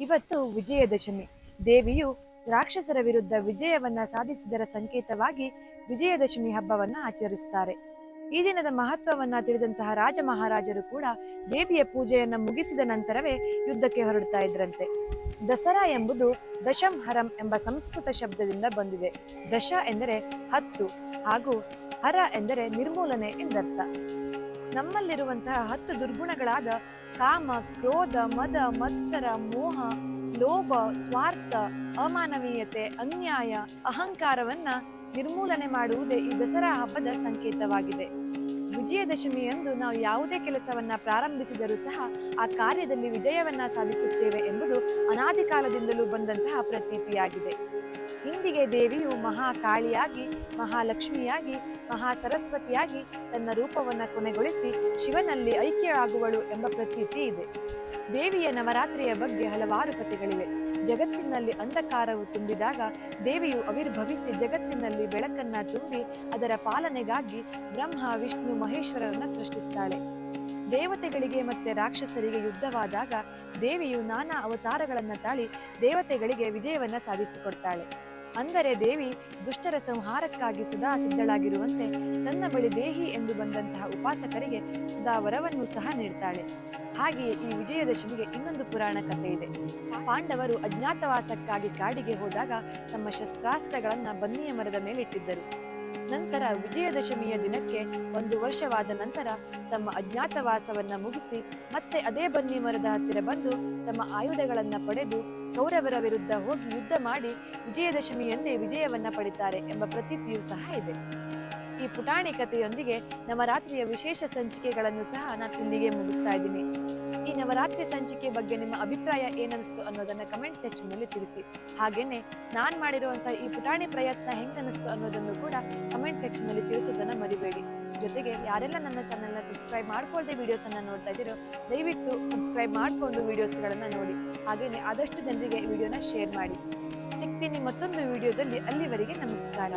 ಇವತ್ತು ವಿಜಯದಶಮಿ. ದೇವಿಯು ರಾಕ್ಷಸರ ವಿರುದ್ಧ ವಿಜಯವನ್ನ ಸಾಧಿಸಿದರ ಸಂಕೇತವಾಗಿ ವಿಜಯದಶಮಿ ಹಬ್ಬವನ್ನ ಆಚರಿಸ್ತಾರೆ. ಈ ದಿನದ ಮಹತ್ವವನ್ನ ತಿಳಿದಂತಹ ರಾಜ ಮಹಾರಾಜರು ಕೂಡ ದೇವಿಯ ಪೂಜೆಯನ್ನ ಮುಗಿಸಿದ ನಂತರವೇ ಯುದ್ಧಕ್ಕೆ ಹೊರಡ್ತಾ ಇದ್ರಂತೆ. ದಸರಾ ಎಂಬುದು ದಶಂ ಹರಂ ಎಂಬ ಸಂಸ್ಕೃತ ಶಬ್ದದಿಂದ ಬಂದಿದೆ. ದಶ ಎಂದರೆ ಹತ್ತು ಹಾಗೂ ಹರ ಎಂದರೆ ನಿರ್ಮೂಲನೆ ಎಂದರ್ಥ. ನಮ್ಮಲ್ಲಿರುವಂತಹ ಹತ್ತು ದುರ್ಗುಣಗಳಾದ ಕಾಮ, ಕ್ರೋಧ, ಮದ, ಮತ್ಸರ, ಮೋಹ, ಲೋಭ, ಸ್ವಾರ್ಥ, ಅಮಾನವೀಯತೆ, ಅನ್ಯಾಯ, ಅಹಂಕಾರವನ್ನ ನಿರ್ಮೂಲನೆ ಮಾಡುವುದೇ ಈ ದಸರಾ ಹಬ್ಬದ ಸಂಕೇತವಾಗಿದೆ. ವಿಜಯದಶಮಿಯಂದು ನಾವು ಯಾವುದೇ ಕೆಲಸವನ್ನ ಪ್ರಾರಂಭಿಸಿದರೂ ಸಹ ಆ ಕಾರ್ಯದಲ್ಲಿ ವಿಜಯವನ್ನ ಸಾಧಿಸುತ್ತೇವೆ ಎಂಬುದು ಅನಾದಿ ಕಾಲದಿಂದಲೂ ಬಂದಂತಹ ಪ್ರತೀತಿಯಾಗಿದೆ. ದೇವಿಯು ಮಹಾಕಾಳಿಯಾಗಿ, ಮಹಾಲಕ್ಷ್ಮಿಯಾಗಿ ಮಹಾ ಸರಸ್ವತಿಯಾಗಿ ತನ್ನ ರೂಪವನ್ನು ಕೊನೆಗೊಳಿಸಿ ಶಿವನಲ್ಲಿ ಐಕ್ಯರಾಗುವಳು ಎಂಬ ಪ್ರತೀತಿ ಇದೆ. ದೇವಿಯ ನವರಾತ್ರಿಯ ಬಗ್ಗೆ ಹಲವಾರು ಕಥೆಗಳಿವೆ. ಜಗತ್ತಿನಲ್ಲಿ ಅಂಧಕಾರವು ತುಂಬಿದಾಗ ದೇವಿಯು ಅವಿರ್ಭವಿಸಿ ಜಗತ್ತಿನಲ್ಲಿ ಬೆಳಕನ್ನ ತುಂಬಿ ಅದರ ಪಾಲನೆಗಾಗಿ ಬ್ರಹ್ಮ, ವಿಷ್ಣು, ಮಹೇಶ್ವರರನ್ನ ಸೃಷ್ಟಿಸ್ತಾಳೆ. ದೇವತೆಗಳಿಗೆ ಮತ್ತೆ ರಾಕ್ಷಸರಿಗೆ ಯುದ್ಧವಾದಾಗ ದೇವಿಯು ನಾನಾ ಅವತಾರಗಳನ್ನು ತಾಳಿ ದೇವತೆಗಳಿಗೆ ವಿಜಯವನ್ನು ಸಾಧಿಸಿಕೊಡ್ತಾಳೆ. ಅಂದರೆ ದೇವಿ ದುಷ್ಟರ ಸಂಹಾರಕ್ಕಾಗಿ ಸದಾ ಸಿದ್ಧಳಾಗಿರುವಂತೆ ತನ್ನ ಬಳಿ ದೇಹಿ ಎಂದು ಬಂದಂತಹ ಉಪಾಸಕರಿಗೆ ಸದಾ ವರವನ್ನು ಸಹ ನೀಡ್ತಾಳೆ. ಹಾಗೆಯೇ ಈ ವಿಜಯದಶಮಿಗೆ ಇನ್ನೊಂದು ಪುರಾಣ ಕಥೆ ಇದೆ. ಪಾಂಡವರು ಅಜ್ಞಾತವಾಸಕ್ಕಾಗಿ ಕಾಡಿಗೆ ಹೋದಾಗ ತಮ್ಮ ಶಸ್ತ್ರಾಸ್ತ್ರಗಳನ್ನ ಬನ್ನಿಯ ಮರದ ಮೇಲಿಟ್ಟಿದ್ದರು. ನಂತರ ವಿಜಯದಶಮಿಯ ದಿನಕ್ಕೆ ಒಂದು ವರ್ಷವಾದ ನಂತರ ತಮ್ಮ ಅಜ್ಞಾತವಾಸವನ್ನ ಮುಗಿಸಿ ಮತ್ತೆ ಅದೇ ಬನ್ನಿ ಮರದ ಹತ್ತಿರ ಬಂದು ತಮ್ಮ ಆಯುಧಗಳನ್ನ ಪಡೆದು ಕೌರವರ ವಿರುದ್ಧ ಹೋಗಿ ಯುದ್ಧ ಮಾಡಿ ವಿಜಯದಶಮಿಯನ್ನೇ ವಿಜಯವನ್ನ ಪಡಿತಾರೆ ಎಂಬ ಪ್ರತೀತಿಯೂ ಸಹ ಇದೆ. ಈ ಪುಟಾಣಿ ಕಥೆಯೊಂದಿಗೆ ನವರಾತ್ರಿಯ ವಿಶೇಷ ಸಂಚಿಕೆಗಳನ್ನು ಸಹ ನಾನು ಇಲ್ಲಿಗೆ ಮುಗಿಸ್ತಾ ಇದ್ದೀನಿ. ಈ ನವರಾತ್ರಿ ಸಂಚಿಕೆ ಬಗ್ಗೆ ನಿಮ್ಮ ಅಭಿಪ್ರಾಯ ಏನನಿಸ್ತು ಅನ್ನೋದನ್ನ ಕಮೆಂಟ್ ಸೆಕ್ಷನ್ನಲ್ಲಿ ತಿಳಿಸಿ. ಹಾಗೇನೆ ನಾನ್ ಮಾಡಿರುವಂತಹ ಈ ಪುಟಾಣಿ ಪ್ರಯತ್ನ ಹೆಂಗನಿಸ್ತು ಅನ್ನೋದನ್ನು ಕೂಡ ಕಮೆಂಟ್ ಸೆಕ್ಷನ್ನಲ್ಲಿ ತಿಳಿಸೋದನ್ನ ಮರಿಬೇಡಿ. ಜೊತೆಗೆ ಯಾರೆಲ್ಲ ನನ್ನ ಚಾನೆಲ್ನ ಸಬ್ಸ್ಕ್ರೈಬ್ ಮಾಡ್ಕೊಳ್ದೆ ವಿಡಿಯೋಸ್ ಅನ್ನ ನೋಡ್ತಾ ಇದ್ದೀರೋ, ದಯವಿಟ್ಟು ಸಬ್ಸ್ಕ್ರೈಬ್ ಮಾಡಿಕೊಂಡು ವಿಡಿಯೋಸ್ ಗಳನ್ನ ನೋಡಿ. ಹಾಗೇನೆ ಆದಷ್ಟು ಜನರಿಗೆ ವಿಡಿಯೋನ ಶೇರ್ ಮಾಡಿ. ಸಿಗ್ತೀನಿ ಮತ್ತೊಂದು ವಿಡಿಯೋದಲ್ಲಿ ಅಲ್ಲಿವರೆಗೆ ನಮಸ್ಕಾರ.